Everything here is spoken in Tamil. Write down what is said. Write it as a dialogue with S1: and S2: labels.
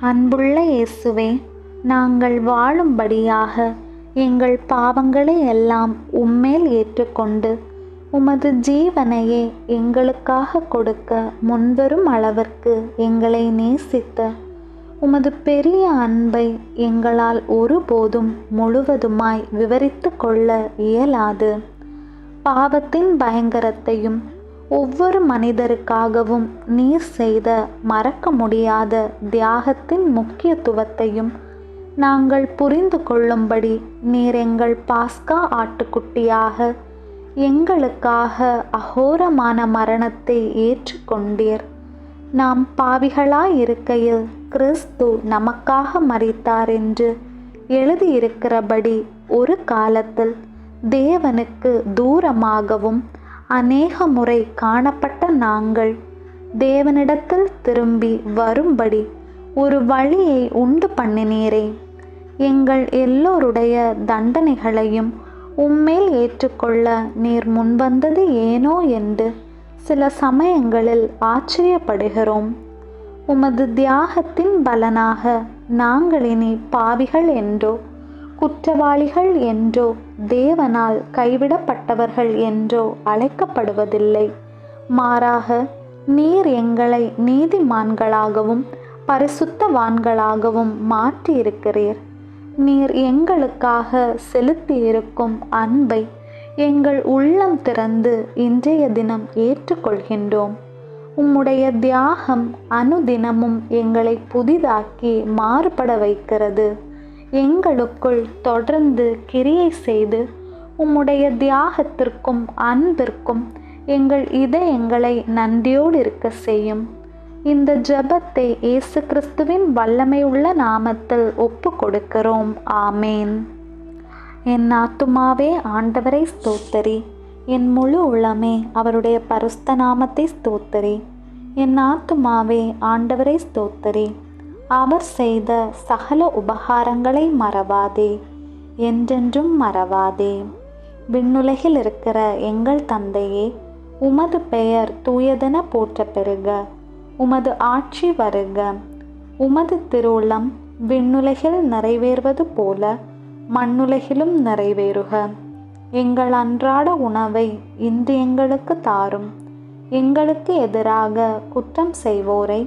S1: அன்புள்ள இயேசுவே நாங்கள் வாழும்படியாக எங்கள் பாவங்களை எல்லாம் உம்மேல் ஏற்றுக்கொண்டு உமது ஜீவனையே எங்களுக்காக கொடுக்க முன்வரும் அளவிற்கு எங்களை நேசித்த உமது பெரிய அன்பை எங்களால் ஒருபோதும் முழுவதுமாய் விவரித்து கொள்ள இயலாது. பாவத்தின் பயங்கரத்தையும் ஒவ்வொரு மனிதருக்காகவும் நீர் செய்த மறக்க முடியாத தியாகத்தின் முக்கியத்துவத்தையும் நாங்கள் புரிந்து கொள்ளும்படி நீர் எங்கள் பாஸ்கா ஆட்டுக்குட்டியாக எங்களுக்காக அகோரமான மரணத்தை ஏற்றுக்கொண்டீர். நாம் பாவிகளாயிருக்கையில் கிறிஸ்து நமக்காக மறித்தார் என்று எழுதியிருக்கிறபடி ஒரு காலத்தில் தேவனுக்கு தூரமாகவும் அநேக முறை காணப்பட்ட நாங்கள். தேவனிடத்தில் திரும்பி வரும்படி ஒரு வழியை உண்டு பண்ணினீரே. எங்கள் எல்லோருடைய தண்டனைகளையும் உம்மேல் ஏற்றுக்கொள்ள நீர் முன்வந்தது ஏனோ என்று சில சமயங்களில் ஆச்சரியப்படுகிறோம். உமது தியாகத்தின் பலனாக நாங்கள் இனி பாவிகள் என்றோ குற்றவாளிகள் என்றோ தேவனால் கைவிடப்பட்டவர்கள் என்றோ அழைக்கப்படுவதில்லை. மாறாக நீர் எங்களை நீதிமான்களாகவும் பரிசுத்தவான்களாகவும் மாற்றியிருக்கிறீர். நீர் எங்களுக்காக செலுத்தியிருக்கும் அன்பை எங்கள் உள்ளம் திறந்து இன்றைய தினம் ஏற்றுக்கொள்கின்றோம். உம்முடைய தியாகம் அனுதினமும் எங்களை புதிதாக்கி மாறுபட வைக்கிறது. எங்களுக்குள் தொடர்ந்து கிரியை செய்து உம்முடைய தியாகத்திற்கும் அன்பிற்கும் எங்கள் இதயங்களை நன்றியோடு இருக்க செய்யும். இந்த ஜெபத்தை இயேசு கிறிஸ்துவின் வல்லமை உள்ள நாமத்தில் ஒப்பு கொடுக்கிறோம் ஆமேன். என் ஆத்துமாவே ஆண்டவரை ஸ்தோத்தரி. என் முழு உள்ளமே அவருடைய பருஸ்த நாமத்தை ஸ்தோத்தரி. என் ஆத்துமாவே ஆண்டவரை ஸ்தோத்தரி. அவர் செய்த சகல உபகாரங்களை மறவாதே என்றென்றும் மறவாதே. விண்ணுலகில் இருக்கிற எங்கள் தந்தையே உமது பெயர் தூயதென போற்ற பெறுக உமது ஆட்சி வருக. உமது திருவுளம் விண்ணுலகில் நிறைவேறுவது போல மண்ணுலகிலும் நிறைவேறுக. எங்கள் அன்றாட உணவை இன்று எங்களுக்கு தாரும் எங்களுக்கு எதிராக குற்றம் செய்வோரை